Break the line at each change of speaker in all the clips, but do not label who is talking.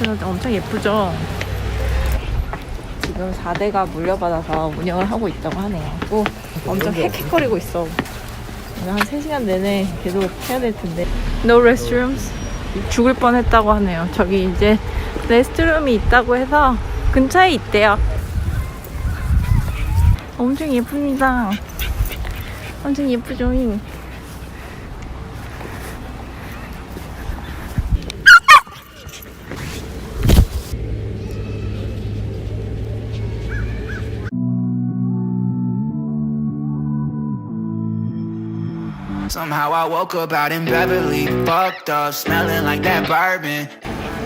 그래서 엄청 예쁘죠? 지금 4대가 물려받아서 운영을 하고 있다고 하네요. 오, 엄청 헥헥거리고 있어. 한 3시간 내내 계속 해야 될 텐데. No restrooms? 죽을 뻔 했다고 하네요. 저기 이제 레스트룸이 있다고 해서 근처에 있대요. 엄청 예쁩니다. 엄청 예쁘죠?
Somehow I woke up out in Beverly, fucked up, smelling like that bourbon.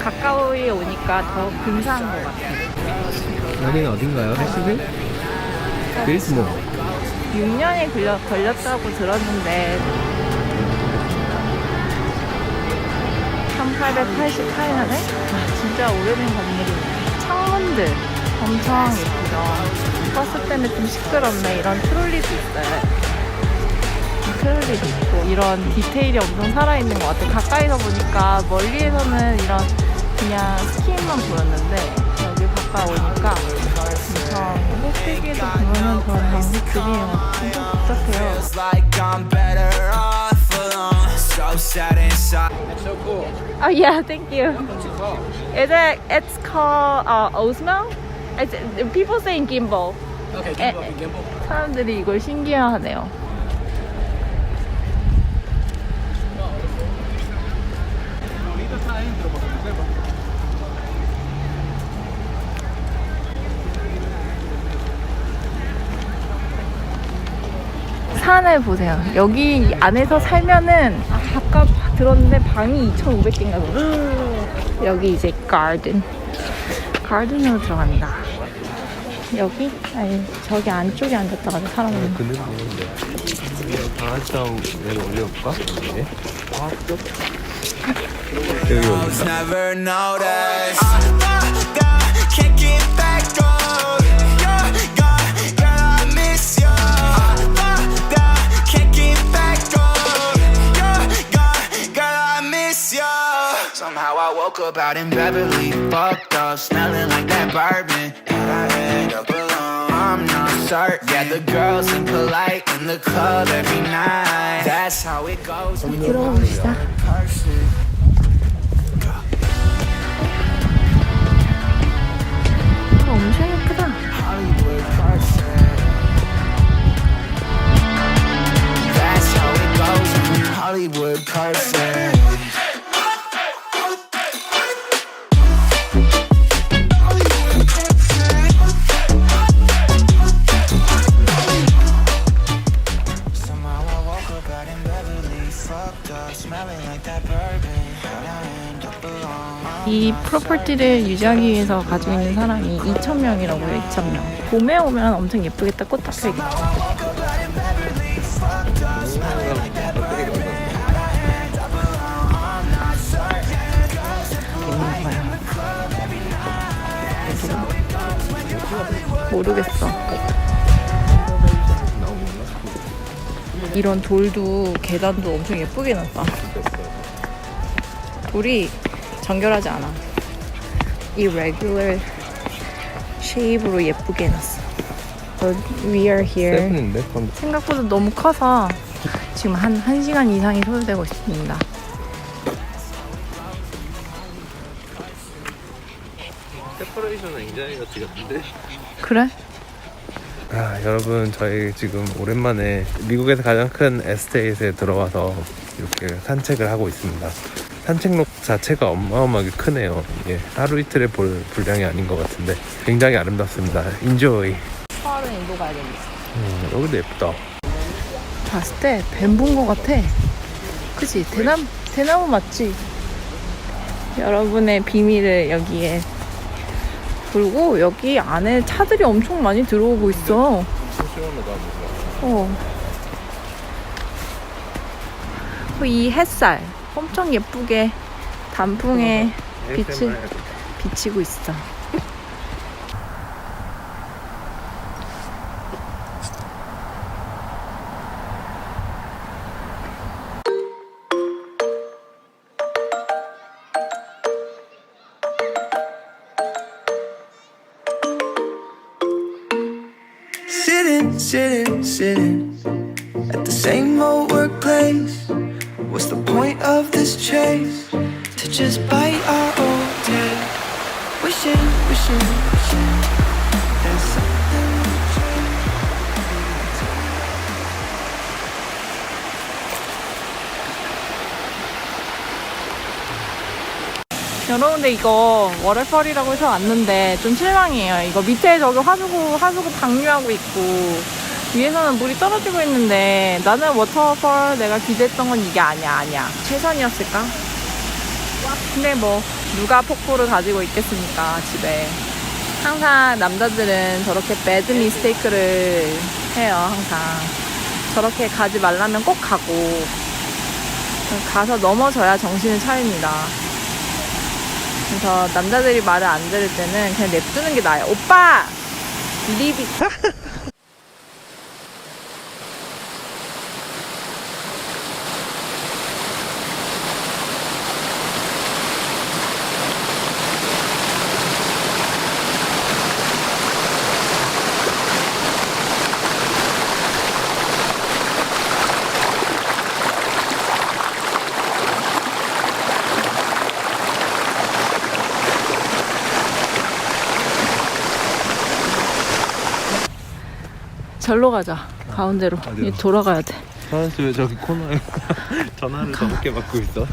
가까이 오니까 더 근사한 것 같아요.
여기는 어딘가요? 패시빌? 빌스모
6년이 걸려, 걸렸다고 들었는데 1888년에? 아, 진짜 오래된 건물이네 창문들 엄청 예쁘죠 버스 때문에 좀 시끄럽네 이런 트롤리도 있어요 트롤리도 있고 이런 디테일이 엄청 살아있는 것 같아요 가까이서 보니까 멀리에서는 이런 그냥 스킨만 보였는데 여기 가까이 오니까 엄청 흑색에도 보면은 그런 방식들이 엄청 복잡해요. Oh yeah, thank you. Is it? It's called uh, Osmo. It's, people saying gimbal.
오케이
에, 사람들이 이걸 신기해하네요. 산을 보세요. 여기 안에서 살면은 아, 아까 들었는데 방이 2,500개인가 봐. 여기 이제 가든. 가든으로 들어간다. 여기? 아니 저기 안쪽에 앉았다가 사람은
그는 뭐인데 방아성 내가 올려볼까? 네 여기
I was
올릴까?
never noticed. Can't get back up. You're gone, girl, I miss you. Can't get back up. You're gone, girl, I miss you. Somehow I woke up out in Beverly, fucked up, smelling like that bourbon. And I end up alone. I'm not certain. Yeah, the girls impolite in the club every night. That's how it goes. when you're
들어봅시다.
person.
아, 엄청 예쁘다.
Hollywood person.
이 프로퍼티를 유지하기 위해서 가지고 있는 사람이 2,000명이라고 해요, 2,000명. 봄에 오면 엄청 예쁘겠다, 꽃 닦여있겠다. 모르겠어. 이런 돌도 계단도 엄청 예쁘게 놨다. 돌이 정결하지 않아. irregular shape로 예쁘게 해놨어. But we are here.
세븐인데? 그럼
생각보다 너무 커서 지금 한 1시간 이상이 소요되고 있습니다.
세퍼레이션은 굉장히 같이 같은데?
그래?
아 여러분 저희 지금 오랜만에 미국에서 가장 큰 에스테이트에 들어와서 이렇게 산책을 하고 있습니다 산책로 자체가 어마어마하게 크네요 이게 하루 이틀에 볼 분량이 아닌 것 같은데 굉장히 아름답습니다 인조이
서울은 인도 가야 되겠어.
음, 여기도 예쁘다
봤을 때 뱀본 것 같아. 그치? 대나무, 대나무 맞지? 여러분의 비밀을 여기에 그리고 여기 안에 차들이 엄청 많이 들어오고 있어. 어. 그이 햇살 엄청 예쁘게 단풍에 빛이 비치고 있어.
sitting, sitting at the same old workplace. What's the point of this chase? To just bite our old tail. Wishing, wishing, wishing. There's something we change.
여러분 근데 이거 워터펄이라고 해서 왔는데 좀 실망이에요. 이거 밑에 저기 하수구 하수구 방류하고 있고 위에서는 물이 떨어지고 있는데 나는 워터펄 내가 기대했던 건 이게 아니야 아니야 최선이었을까? 근데 뭐 누가 폭포를 가지고 있겠습니까 집에 항상 남자들은 저렇게 배드 미스테이크를 해요 항상 저렇게 가지 말라면 꼭 가고 가서 넘어져야 정신을 차립니다. 그래서 남자들이 말을 안 들을 때는 그냥 냅두는 게 나아요. 오빠! 리비. 절로 가자. 가운데로.
어디로?
이 돌아가야 돼.
사람씨 왜 저기 코너에 전화를 저렇게 받고 있어?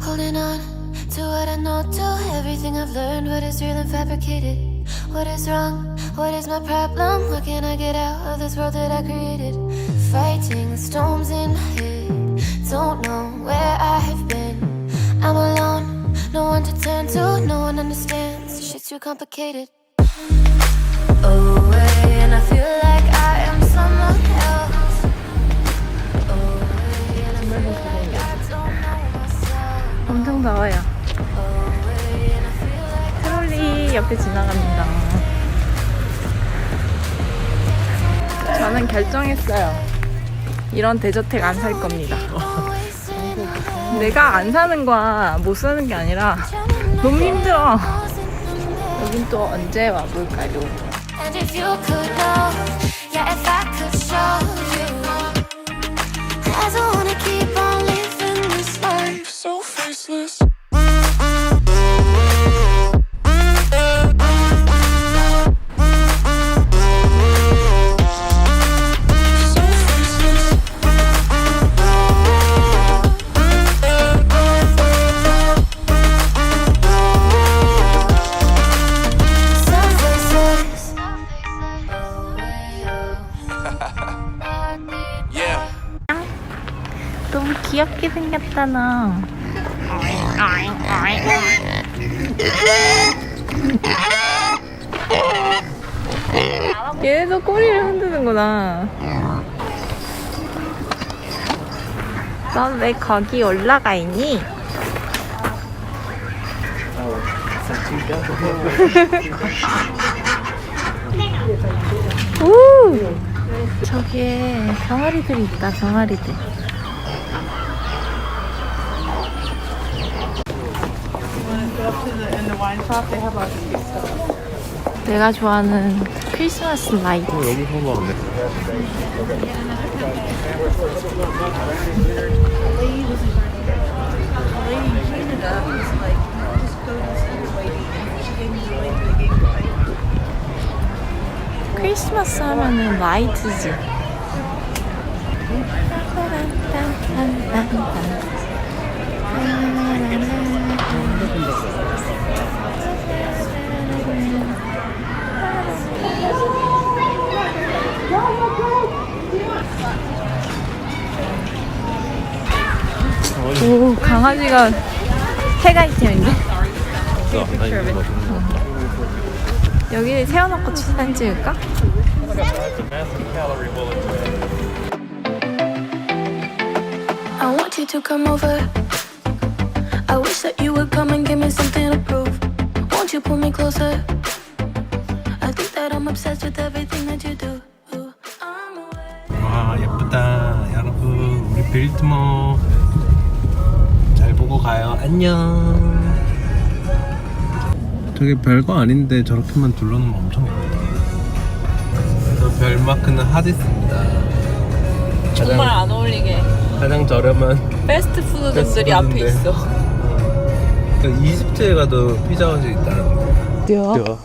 Holding on to what I know, to everything I've learned. What is real and fabricated? What is wrong? What is my problem? How can I get out of this world that I created? Fighting storms in my head. Don't know where I have been. I'm alone, no one to turn to, no one understands. Shit's too complicated.
이런 대저택 안 살 겁니다. 내가 안 사는 거야. 못 사는 게 아니라 너무 힘들어. 여긴 또 언제 와볼까요? 귀엽게 생겼다 너. 얘도 꼬리를 흔드는구나. 넌 왜 거기 올라가 있니? 우! 저기에 병아리들이 있다, 병아리들. 내가 좋아하는 크리스마스 라이트.
어, 여기 서로 왔네.
크리스마스 하면은 라이트지. 오 강아지가 팩 아이템인데? 여기 세워놓고 사진 찍을까?
Pull me closer? That I'm obsessed with everything that you do. I'm aware.
와 예쁘다 여러분 우리 빌드모 잘 보고 가요 안녕 저게 별거 아닌데 저렇게만 둘러놓으면 엄청 예쁘다 별마크는 하디스입니다.
정말
가장,
안 어울리게
가장 저렴한
패스트푸드점들이 앞에
패스트푸드인데.
있어.
그 이집트에 가도 피자헛이 있다는 거예요.